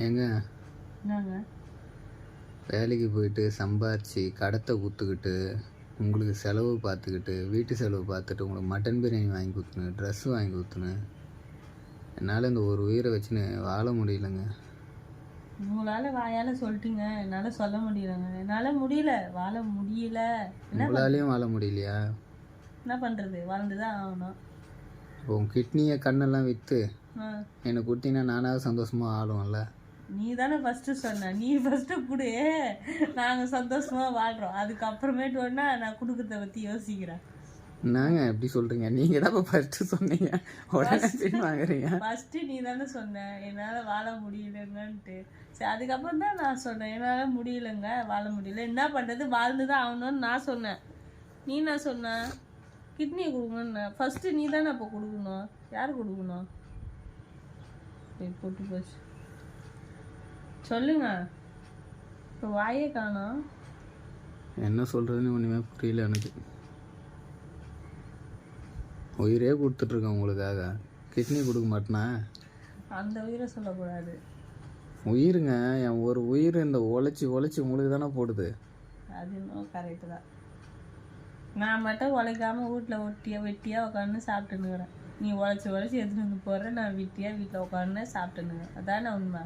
ஏங்க? வேலைக்கு போயிட்டு சம்பாரிச்சு கடத்தை குத்துக்கிட்டு உங்களுக்கு செலவு பார்த்துக்கிட்டு வீட்டு செலவு பார்த்துட்டு உங்களுக்கு மட்டன் பிரியாணி வாங்கி கொடுத்துனு ட்ரெஸ்ஸு வாங்கி கொடுத்துனு என்னால் இந்த ஒரு உயிரை வச்சுன்னு வாழ முடியலங்க. உங்களால வாயால சொல்லிட்டீங்க. என்னால சொல்ல முடியலங்க. என்னால முடியல. வாழ முடியல. என்ன உங்களாலேயும் வாழ முடியலையா? என்ன பண்றது? வாழ்ந்துதான் ஆகணும். இப்போ உங்கள் கிட்னியை கண்ணெல்லாம் விற்று. எனக்கு கொடுத்தீங்கன்னா நானாவது சந்தோஷமாக ஆளும்ல நீ தானே ஃபர்ஸ்ட் சொன்ன. நீ ஃபர்ஸ்ட் கொடு. நாங்க சந்தோஷமா வாழ்றோம். அதுக்கப்புறமேட்டு வேணா நான் கொடுக்கறத பத்தி யோசிக்கிறேன். என்னங்க எப்படி சொல்கிறீங்க நீங்கள் தான் இப்போ ஃபஸ்ட்டு சொன்னீங்க. உடனே பின் வாங்குறீங்க. ஃபர்ஸ்ட் நீ தானே சொன்ன. என்னால வாழ முடியலங்கன்ட்டு. சரி அதுக்கப்புறம் தான் நான் சொன்னேன். என்னால முடியலங்க வாழ முடியல. என்ன பண்றது? வாழ்ந்துதான் ஆகணும்னு நான் சொன்னேன். நீ என்ன சொன்ன? கிட்னியை கொடுங்கன்னு. ஃபர்ஸ்ட் நீ தானே அப்போ கொடுக்கணும். யார் கொடுக்கணும்? போட்டு போச்சு. சொல்லுங்க. இப்போ வாயே காணோம். என்ன சொல்கிறதுன்னு ஒன்றுமே புரியல எனக்கு. உயிரே கொடுத்துட்ருக்கேன் உங்களுக்காக. கிட்னி கொடுக்க மாட்டேனா? அந்த உயிரை சொல்லக்கூடாது. உயிருங்க. என் ஒரு உயிர் இந்த உழைச்சி உழைச்சி உங்களுக்கு தானே போடுது. அது இன்னும் கரெக்டு தான். நான் மட்டும் உழைக்காம வீட்டில் ஒட்டியா வெட்டியாக உட்காந்து சாப்பிட்டுனுக்குறேன் நீ உழைச்சி உழைச்சி எடுத்துட்டு வந்து போடுற நான் வெட்டியாக வீட்டில் உட்காந்து சாப்பிட்டுனுக்குறேன் அதானே உண்மை?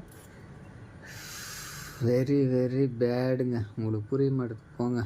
வெரி வெரி பேடுங்க உங்களுக்கு புரிய மாட்டேது போங்க.